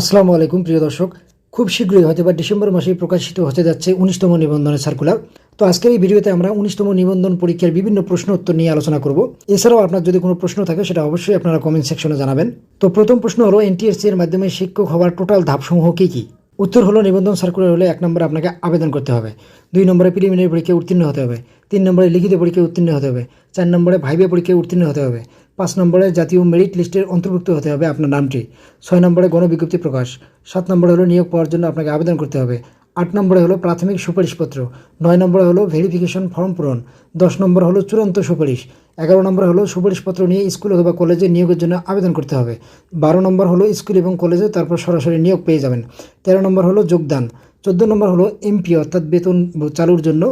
আসসালামু আলাইকুম, প্রিয় দর্শক। খুব শীঘ্রই হয়তো বা ডিসেম্বর মাসেই প্রকাশিত হতে যাচ্ছে উনিশতম নিবন্ধনের সার্কুলার। তো আজকের এই ভিডিওতে আমরা উনিশতম নিবন্ধন পরীক্ষার বিভিন্ন প্রশ্ন উত্তর নিয়ে আলোচনা করব। এছাড়াও আপনার যদি কোনো প্রশ্ন থাকে, সেটা অবশ্যই আপনারা কমেন্ট সেকশনে জানাবেন। তো প্রথম প্রশ্ন হলো এনটিএসসি এর মাধ্যমে শিক্ষক হওয়ার টোটাল ধাপসমূহ কী কী? উত্তর হলো, নিবন্ধন সার্কুলার হলে এক নম্বরে আপনাকে আবেদন করতে হবে। দুই নম্বরে প্রিলিমিনারি পরীক্ষায় উত্তীর্ণ হতে হবে। তিন নম্বরে লিখিত পরীক্ষায় উত্তীর্ণ হতে হবে। চার নম্বরে ভাইবে পরীক্ষায় উত্তীর্ণ হতে হবে। পাঁচ নম্বরে জাতীয় মেরিট লিস্টের অন্তর্ভুক্ত হতে হবে আপনার নামটি। ছয় নম্বরে গণবিজ্ঞপ্তি প্রকাশ। সাত নম্বরে হলো নিয়োগ পাওয়ার জন্য আপনাকে আবেদন করতে হবে। আট নম্বরে হলো প্রাথমিক সুপারিশপত্র। নয় নম্বরে হলো ভেরিফিকেশন ফর্ম পূরণ। দশ নম্বর হলো চূড়ান্ত সুপারিশ। এগারো নম্বর হলো সুপারিশপত্র নিয়ে স্কুল অথবা কলেজে নিয়োগের জন্য আবেদন করতে হবে। বারো নম্বর হলো স্কুল এবং কলেজে তারপর সরাসরি নিয়োগ পেয়ে যাবেন। তেরো নম্বর হলো যোগদান। চোদ্দ নম্বর হলো এমপি অর্থাৎ বেতন চালুর জন্য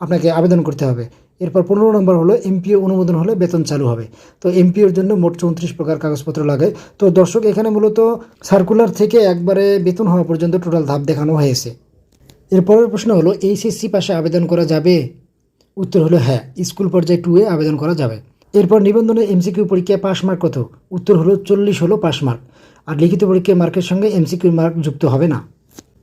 আপনাকে আবেদন করতে হবে। এরপর পনেরো নম্বর হলো এমপিও অনুমোদন হলে বেতন চালু হবে। তো এমপিওর জন্য মোট চৌত্রিশ প্রকার কাগজপত্র লাগে। তো দর্শক, এখানে মূলত সার্কুলার থেকে একবারে বেতন হওয়া পর্যন্ত টোটাল ধাপ দেখানো হয়েছে। এরপরের প্রশ্ন হলো, এইচএসসি পাশে আবেদন করা যাবে? উত্তর হলো হ্যাঁ স্কুল পর্যায়ে টু এ আবেদন করা যাবে। এরপর নিবন্ধনে এমসিকিউ পরীক্ষায় পাস মার্ক কত? উত্তর হলো চল্লিশ হলো পাস মার্ক। আর লিখিত পরীক্ষায় মার্কের সঙ্গে এমসিকিউ মার্ক যুক্ত হবে না।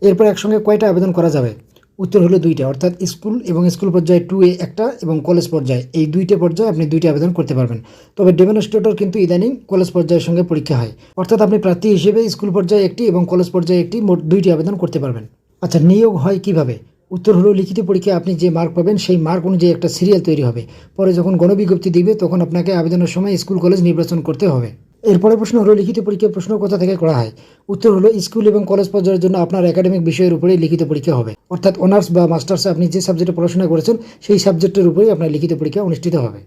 এরপর একসঙ্গে কয়টা আবেদন করা যাবে? উত্তর হলো দুইটা, অর্থাৎ স্কুল এবং স্কুল পর্যায়ে টু এ একটা এবং কলেজ পর্যায়ে। এই দুইটা পর্যায়ে আপনি দুইটা আবেদন করতে পারবেন। তবে ডেমনস্ট্রেটর কিন্তু ইদানিং কলেজ পর্যায়ের সঙ্গে পরীক্ষা হয়। অর্থাৎ আপনি প্রার্থী হিসেবে স্কুল পর্যায়ে একটি এবং কলেজ পর্যায়ে একটি মোট দুইটি আবেদন করতে পারবেন। আচ্ছা নিয়োগ হয় কীভাবে? উত্তর হলো লিখিত পরীক্ষায় আপনি যে মার্ক পাবেন, সেই মার্ক অনুযায়ী একটা সিরিয়াল তৈরি হবে। পরে যখন গণবিজ্ঞপ্তি দিবে, তখন আপনাকে আবেদনের সময় স্কুল কলেজ নির্বাচন করতে হবে। এরপরে প্রশ্ন হলো, লিখিত পরীক্ষার প্রশ্ন কোথা থেকে করা হয়? উত্তর হলো, স্কুল এবং কলেজ পর্যায়ের জন্য আপনার একাডেমিক বিষয়ের উপরে লিখিত পরীক্ষা হবে। অর্থাৎ অনার্স বা মাস্টার্সে আপনি যে সাবজেক্টে পড়াশোনা করেছেন, সেই সাবজেক্টের উপরেই আপনার লিখিত পরীক্ষা অনুষ্ঠিত হবে।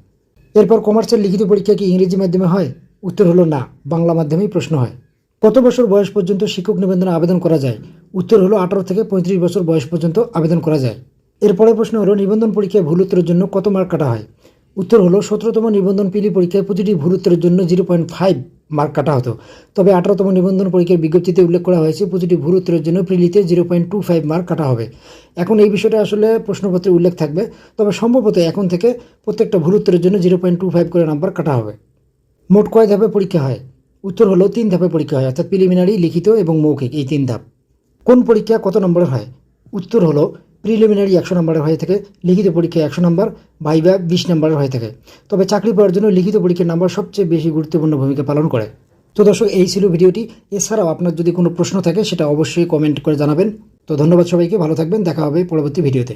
এরপর কমার্সের লিখিত পরীক্ষা কি ইংরেজি মাধ্যমে হয়? উত্তর হলো না, বাংলা মাধ্যমেই প্রশ্ন হয়। কত বছর বয়স পর্যন্ত শিক্ষক নিবন্ধনে আবেদন করা যায়? উত্তর হলো, আঠারো থেকে পঁয়ত্রিশ বছর বয়স পর্যন্ত আবেদন করা যায়। এরপরে প্রশ্ন হলো, নিবন্ধন পরীক্ষায় ভুল উত্তরের জন্য কত মার্ক কাটা হয়? উত্তর হলো, সতেরোতম নিবন্ধন পিলি পরীক্ষায় প্রতিটি ভুল উত্তরের জন্য জিরো পয়েন্ট ফাইভ মার্ক কাটা হতো। তবে আঠারোতম নিবন্ধন পরীক্ষার বিজ্ঞপ্তিতে উল্লেখ করা হয়েছে, প্রতিটি ভুল উত্তরের জন্য প্রিলিতে zero point two five mark কাটা হবে। এখন এই বিষয়টা আসলে প্রশ্নপত্রে উল্লেখ থাকবে, তবে সম্ভবত এখন থেকে প্রত্যেকটা ভুল উত্তরের জন্য জিরো পয়েন্ট টু ফাইভ করে নাম্বার কাটা হবে। মোট কয় ধাপে পরীক্ষা হয়? উত্তর হলো, তিন ধাপে পরীক্ষা হয়, অর্থাৎ প্রিলিমিনারি, লিখিত এবং মৌখিক, এই তিন ধাপ। কোন পরীক্ষা কত নম্বরের হয়? উত্তর হলো প্রিলিমিনারি একশো নম্বরের হয়ে থাকে, লিখিত পরীক্ষা একশো নম্বর ভাইবা বিশ নম্বরের হয়ে থাকে। তবে চাকরি পাওয়ার জন্য লিখিত পরীক্ষার নাম্বার সবচেয়ে বেশি গুরুত্বপূর্ণ ভূমিকা পালন করে। তো দর্শক, এই ছিল ভিডিওটি। এছাড়াও আপনার যদি কোনো প্রশ্ন থাকে, সেটা অবশ্যই কমেন্ট করে জানাবেন। তো ধন্যবাদ সবাইকে, ভালো থাকবেন, দেখা হবে পরবর্তী ভিডিওতে।